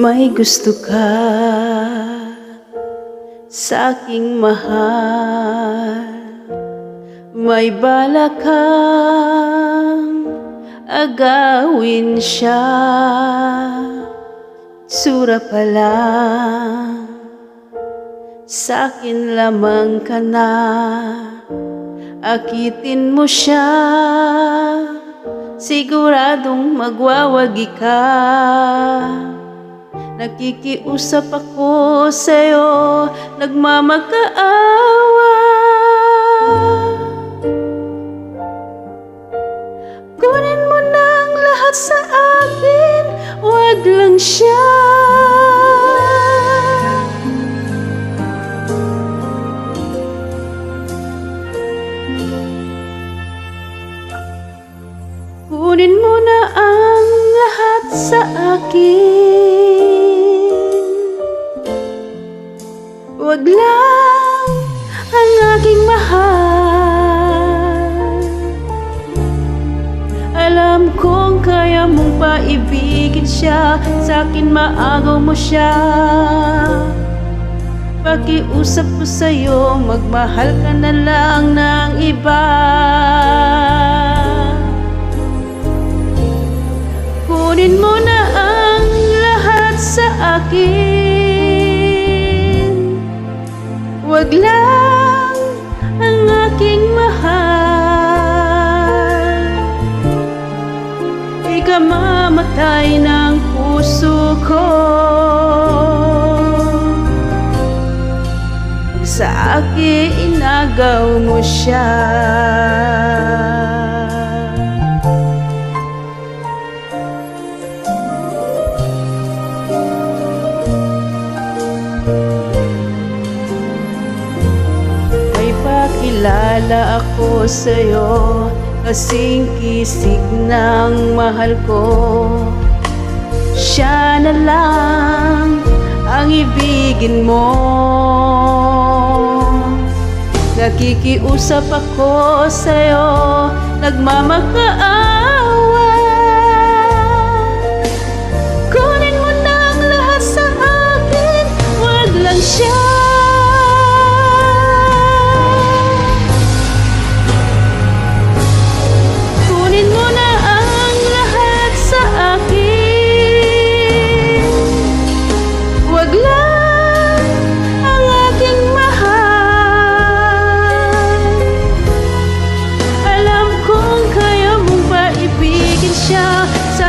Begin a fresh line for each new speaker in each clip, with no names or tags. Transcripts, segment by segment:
may gusto ka sa aking mahal. May kang agawin siya. Sura pa lang sa akin lamang ka na. Akitin mo siya Siguradong magwawagi ka Nakikiusap ako sa'yo Nagmamakaawa Kunin mo na ang lahat sa akin Wag lang siya. Kunin mo na ang lahat sa akin Wag lang ang aking mahal. Alam kong kaya mong paibigin siya. Sa akin maagaw mo siya. Pakiusap ko sa'yo Magmahal ka na lang ng iba. Kunin mo na ang lahat sa akin Wag lang ang aking mahal. Ika mamatay ng puso ko. Sa akin inagaw mo siya pakilala ako sa'yo Kasing kisig ng mahal ko. Siya na lang ang ibigin mo. Nakikiusap ako sa'yo Nagmamakaawa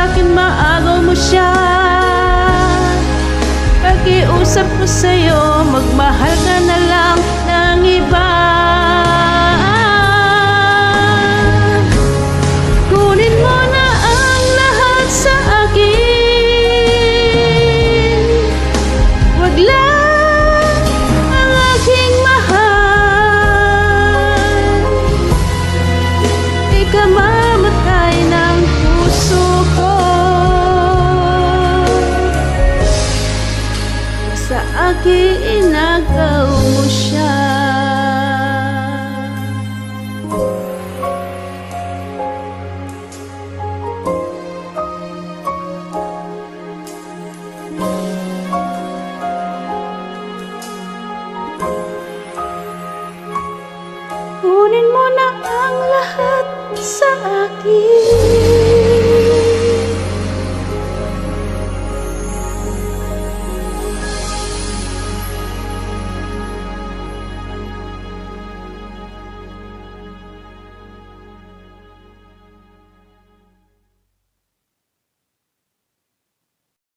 akin maagaw mo siya. Pakiusap ko sa'yo Magmahal ka na lang Sa akin inagaw mo siya. Kunin mo na ang lahat sa